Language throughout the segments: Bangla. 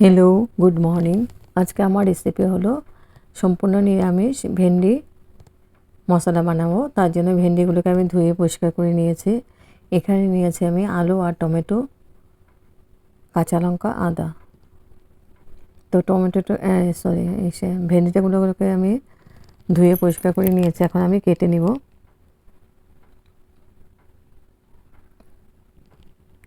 হ্যালো গুড মর্নিং আজকে আমার রেসিপি হলো সম্পূর্ণ নিরামিষ ভেন্ডি মশলা বানাবো। তার জন্য ভেন্ডিগুলোকে আমি ধুয়ে পরিষ্কার করে নিয়েছি। এখানে নিয়েছি আমি আলু আর টমেটো, কাঁচা লঙ্কা, আদা। তো টমেটোটা সরি এসে ভেন্ডিটাগুলোকে আমি ধুয়ে পরিষ্কার করে নিয়েছি। এখন আমি কেটে নিব।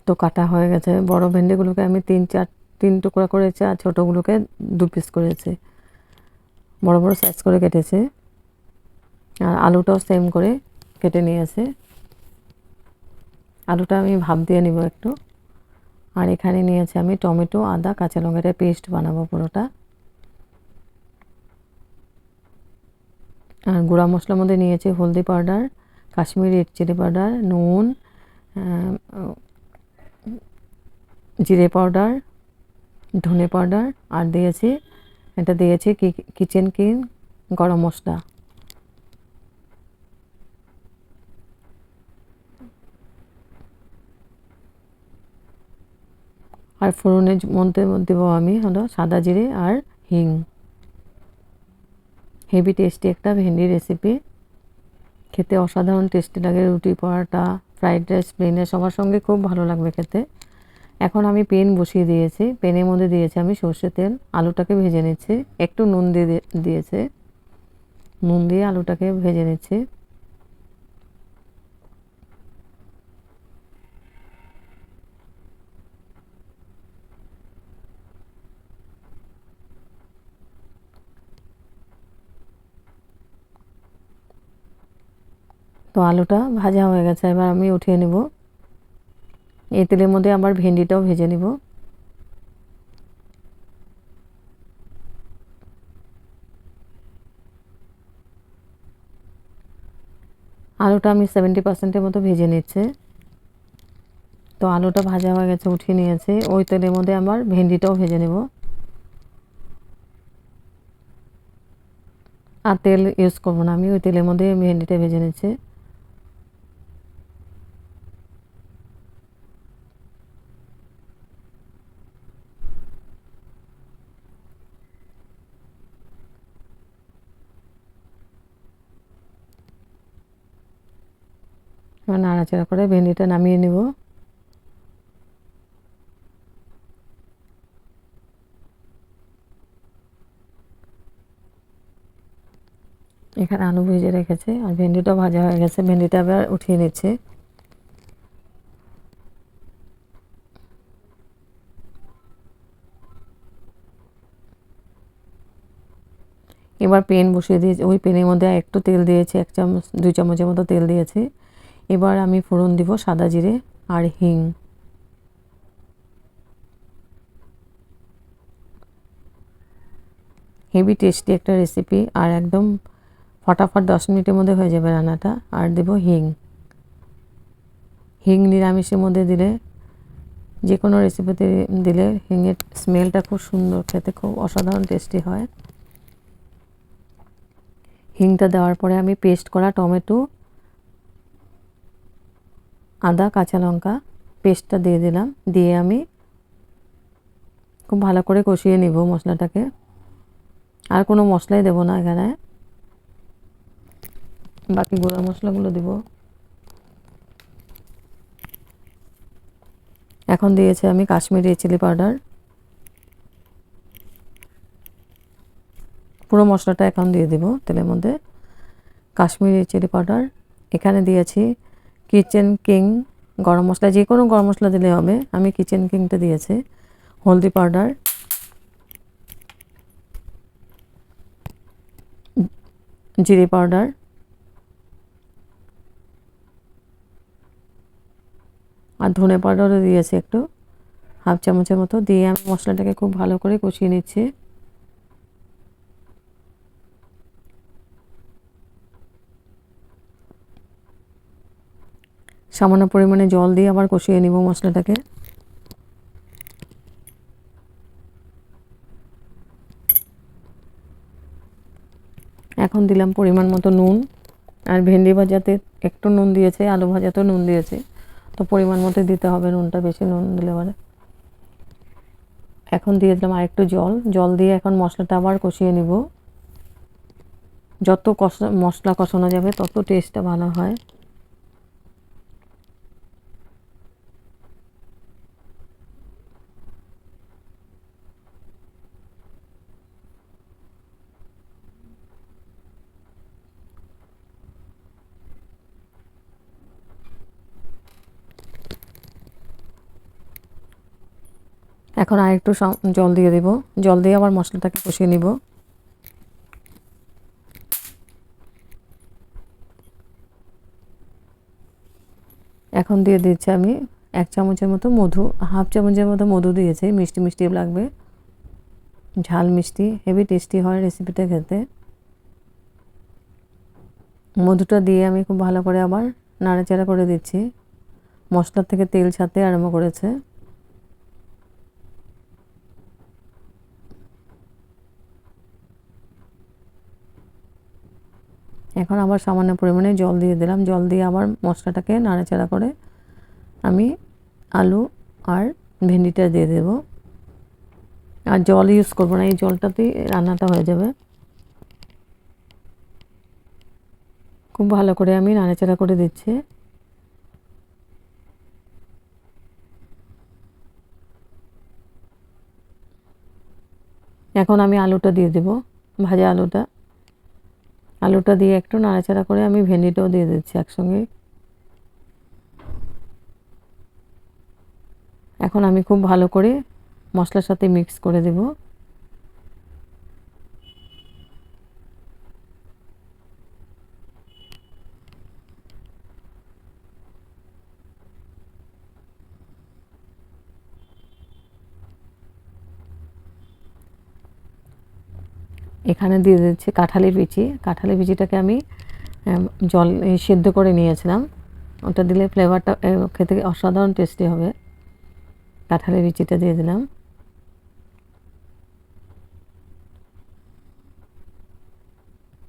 তো কাটা হয়ে গেছে। বড় ভেন্ডিগুলোকে আমি তিন, চার তিন টুকরা করেছে আর ছোটোগুলোকে দু পিস করেছে। বড় বড় সাইজ করে কেটেছে। আর আলুটাও সেম করে কেটে নিয়েছে। আলুটা আমি ভাপ দিয়ে নিব একটু। আর এখানে নিয়েছি আমি টমেটো, আদা, কাঁচা লঙ্কাটা পেস্ট বানাবো পুরোটা। আর গুঁড়া মশলার মধ্যে নিয়েছি হলদি powder, Kashmiri red chilli powder, নুন জিরে পাউডার ধনে পাউডার আর দিয়েছি, এটা দিয়েছি কিচেন কিং গরম মশলা। আর ফোড়নের মধ্যে দেবো আমি হলো সাদা জিরে আর হিং। হেভি টেস্টি একটা ভেন্ডি রেসিপি খেতে অসাধারণ টেস্টি লাগে রুটি, পরোটা ফ্রাইড রাইস প্লেনে সবার সঙ্গে খুব ভালো লাগবে খেতে। এখন আমি পেন বসিয়ে দিয়েছি। পেনের মধ্যে দিয়েছি আমি সর্ষে তেল, আলুটাকে ভেজে নিচ্ছি। একটু নুন দিয়ে দিয়েছে। নুন দিয়ে আলুটাকে ভেজে নিচ্ছি। তো আলুটা ভাজা হয়ে গেছে, এবার আমি উঠিয়ে নেব। এই তেলের মধ্যে আবার ভেন্ডিটাও ভেজে নিব। আলুটা আমি সেভেন্টি পার্সেন্টের মতো ভেজে নিচ্ছে। তো আলুটা ভাজা হয়ে গেছে, উঠিয়ে নিয়েছে। ওই তেলের মধ্যে আমার ভেন্ডিটাও ভেজে নেব। আর তেল ইউজ করব না, আমি ওই তেলের মধ্যে ভেন্ডিটা ভেজে নিচ্ছি। নাড়াচাড়া করে ভেন্ডিটা নামিয়ে নেব। এখানে আলু ভেজে রেখেছে আর ভেন্ডিটাও ভাজা হয়ে গেছে, ভেন্ডিটা আবার উঠিয়ে নিচ্ছে। এবার পেন বসিয়ে দিয়েছি, ওই পেনের মধ্যে একটু তেল দিয়েছি, এক চামচ, দুই চামচের মতো তেল দিয়েছি। এবার আমি ফোড়ন দিব সাদা জিরে আর হিং। হেভি টেস্টি একটা রেসিপি আর একদম ফটাফট দশ মিনিটের মধ্যে হয়ে যাবে রান্নাটা। আর দেব হিং। হিং নিরামিষের মধ্যে দিলে যে কোনো রেসিপিতে দিলে হিংয়ের স্মেলটা খুব সুন্দর, খেতে খুব অসাধারণ টেস্টি হয়। হিংটা দেওয়ার পরে আমি পেস্ট করা টমেটো আদা, কাঁচা লঙ্কা পেস্টটা দিয়ে দিলাম। দিয়ে আমি খুব ভালো করে কষিয়ে নিব মশলাটাকে। আর কোনো মশলাই দেব না এখানে। বাকি গুঁড়া মশলাগুলো দিব। এখন দিয়েছি আমি কাশ্মীরি চিলি পাউডার। পুরো মশলাটা এখন দিয়ে দিব তেলের মধ্যে। Kashmiri chilli powder. এখানে দিয়েছি কিচেন কিং গরম মশলা, যে কোনো গরম মশলা দিলে হবে। আমি কিচেন কিংটা দিয়েছি। হলদি পাউডার জিরে পাউডার আর ধনে পাউডারও দিয়েছি একটু। হাফ চামচের মতো। দিয়ে আমি মশলাটাকে খুব ভালো করে কষিয়ে নিচ্ছি। সামান্য পরিমাণে জল দিয়ে আবার কষিয়ে নিব মশলাটাকে। এখন দিলাম পরিমাণ মতো নুন। আর ভেন্ডি ভাজাতে একটু নুন দিয়েছে, আলু ভাজাতেও নুন দিয়েছে। তো পরিমাণ মতো দিতে হবে নুনটা, বেশি নুন দিলে পরে। এখন দিয়ে দিলাম আরেকটু জল। জল দিয়ে এখন মশলাটা আবার কষিয়ে নিব। যত কষা, মশলা কষানো যাবে তত টেস্টটা ভালো হয়। এখন আর একটু জল দিয়ে দেব। জল দিয়ে আবার মশলাটাকে কষিয়ে নিব। এখন দিয়ে দিচ্ছি আমি এক চামচের মতো মধু, হাফ চামচের মতো মধু দিয়েছি, মিষ্টি মিষ্টি লাগবে। ঝাল মিষ্টি, হেভি টেস্টি হয় রেসিপিটা খেতে। মধুটা দিয়ে আমি খুব ভালো করে আবার নাড়াচাড়া করে দিচ্ছি। মশলার থেকে তেল ছাড়তে আরম্ভ করেছে। এখন আবার সামান্য পরিমাণে জল দিয়ে দিলাম। জল দিয়ে আবার মশলাটাকে নাড়াচাড়া করে আমি আলু আর ভেন্ডিটা দিয়ে দেব। আর জল ইউজ করব না, এই জলটাতেই রান্নাটা হয়ে যাবে। খুব ভালো করে আমি নাড়াচাড়া করে দিচ্ছি। এখন আমি আলুটা দিয়ে দেব, ভাজা আলুটা। আলুটা দিয়ে একটু নাড়াচাড়া করে আমি ভেন্ডিটাও দিয়ে দিচ্ছি একসঙ্গে। এখন আমি খুব ভালো করে মশলার সাথে মিক্স করে দেব। এখানে দিয়ে দিচ্ছি কাঁঠালি বিচি। কাঁঠালি বিচিটাকে আমি জল সেদ্ধ করে নিয়েছিলাম। ওটা দিলে ফ্লেভারটা খেতে অসাধারণ টেস্টি হবে। কাঁঠালি বিচিটা দিয়ে দিলাম।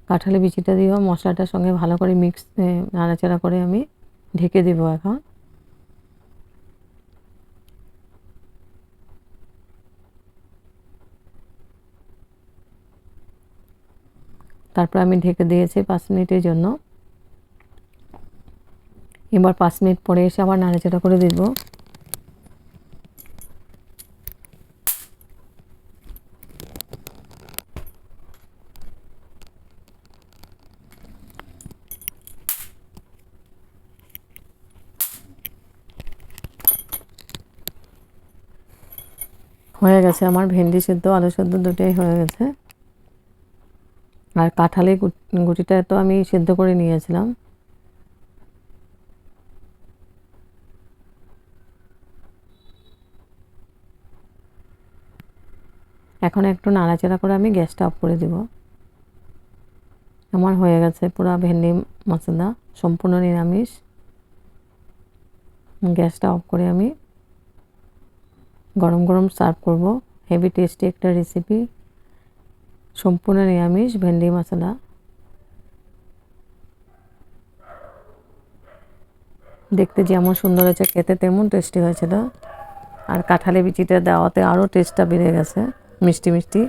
কাঁঠালি বিচিটা দিয়েও মশলাটার সঙ্গে ভালো করে মিক্স নাড়াচাড়া করে আমি ঢেকে দেবো এখন। তারপর আমি ঢেকে দিয়েছি পাঁচ মিনিটের জন্য। এবার পাঁচ মিনিট পরে এসে আবার নাড়াচাড়া করে দিব। হয়ে গেছে, আমার ভেন্ডি সেদ্ধ, আলু সেদ্ধ দুটোই হয়ে গেছে। আর কাঁঠালি গুট- গুটিটা তো আমি সেদ্ধ করে নিয়েছিলাম। এখন একটু নাড়াচাড়া করে আমি গ্যাসটা অফ করে দিব। আমার হয়ে গেছে পুরো ভেন্ডি মশলা, সম্পূর্ণ নিরামিষ। গ্যাসটা অফ করে আমি গরম গরম সার্ভ করব। হেভি টেস্টি একটা রেসিপি। সম্পূর্ণ নিরামিষ, ভেন্ডি মশলা। দেখতে যেমন সুন্দর হয়েছে, খেতে তেমন টেস্টি হয়েছিল। আর কাঁঠালি বিচিটা দেওয়াতে আরও টেস্টটা বেড়ে গেছে, মিষ্টি মিষ্টি।